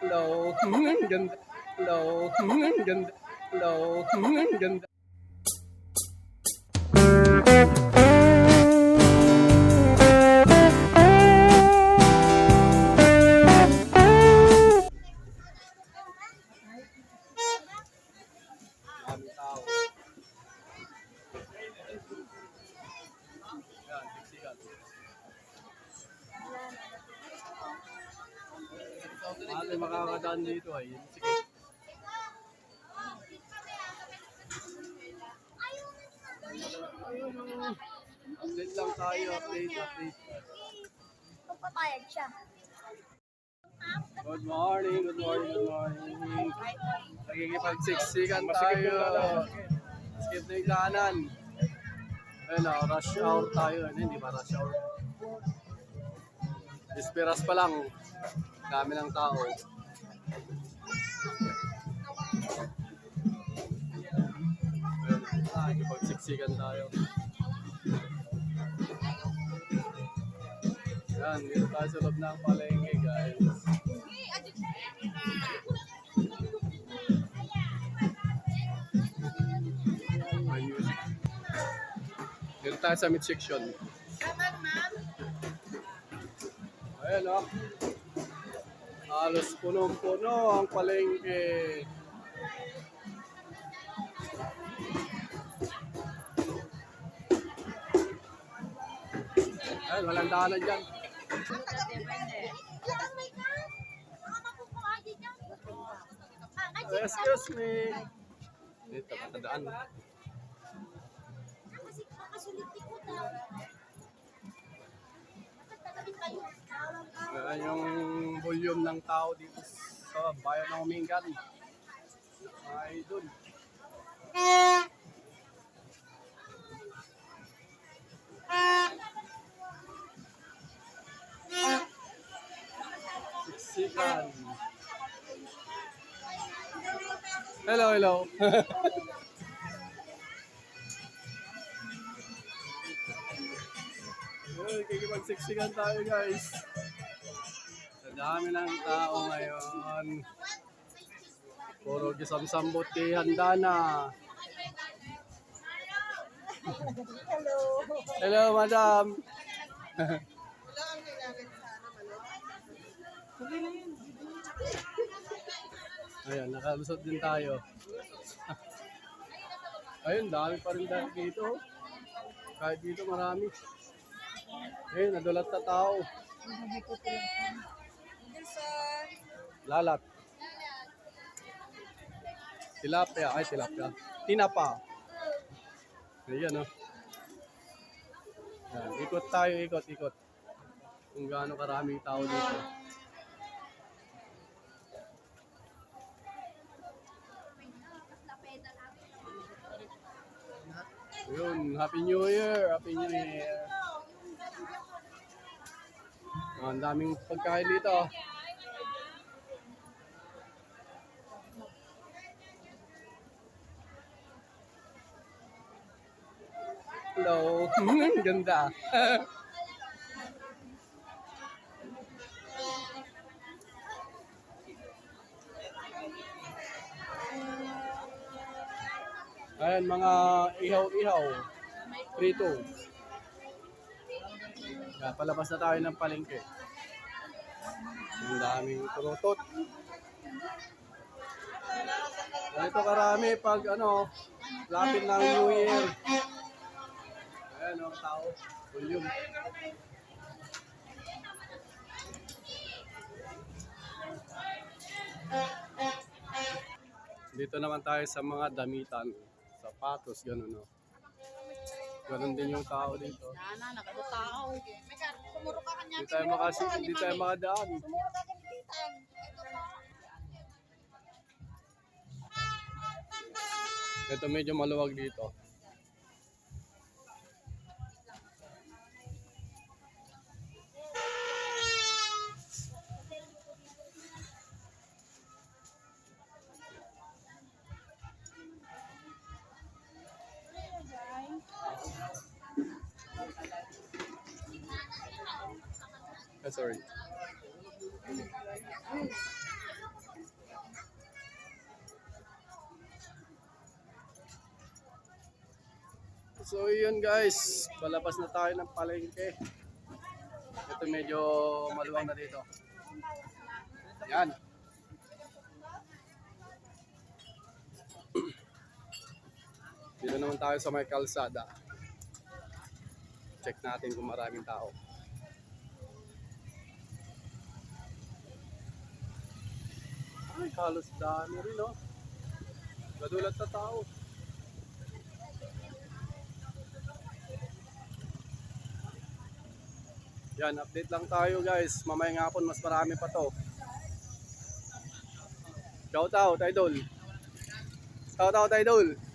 Hello. Hmm, ganda. Hello. Hmm, ganda. Hello. Hmm, Ate makakadaan dito ay. Sige. Update lang tayo, update, update. Papayag siya. Good morning, good morning, good morning. Nagkikipagsiksikan tayo. Skip na yung daanan. Ayun na, rush hour tayo. Ano, hindi ba rush hour? Esperas pa lang. Dami ng tao. Ayun, nagkikipagsiksikan tayo. Yan, dito tayo sa loob ng palengke, guys. Dito tayo sa mid section. Ayan o. Halos punong-puno ang palengke. Ayan, walang daanan dyan. Excuse me. Dito, matandaan. Ayan yung volume ng tao dito sa bayan ng Mingan. Mga idol. Siksikan. Hello, hello. Uy, kikipagsiksikan tayo guys. Sa dami ng tao ngayon. Puro gisamsambot kay handa na. Hello. Hello, madam. Ayan, nakalusot din tayo. Ayun, dami pa rin dahil dito. Kahit dito marami. Ayun, nadulat na tao. Lalat. Tilapia. Ay, tilapia. Tinapa. Ayan, oh. Yan, ikot tayo, ikot, ikot. Kung gaano karaming tao dito. Yun, Happy New Year! Happy New Year! Ah, Ang daming pagkain dito. Hello. Ganda. Ayan, mga ihaw-ihaw. Prito. Kaya palabas na tayo ng palengke. Ang daming turutot. Ganito karami pag ano, lapit ng New Year. Ayan ang tao. Volume. Dito naman tayo sa mga damitan. Sapatos, gano'n no. Ganon din yung tao dito. May kar, sumuro ka kanya. Hindi tayo makasi, hindi tayo makadaan. Sumuro ka ganititan. Ito medyo maluwag dito. sorry. So yun guys, palabas na tayo ng palengke. Ito medyo maluwang na dito. Yan. Dito naman tayo sa may kalsada. Check natin kung maraming tao. Ay, halos dami rin, no? Gadulat na tao. Yan, update lang tayo guys. Mamaya nga po, mas marami pa to. Shout out, idol. Shout out, idol.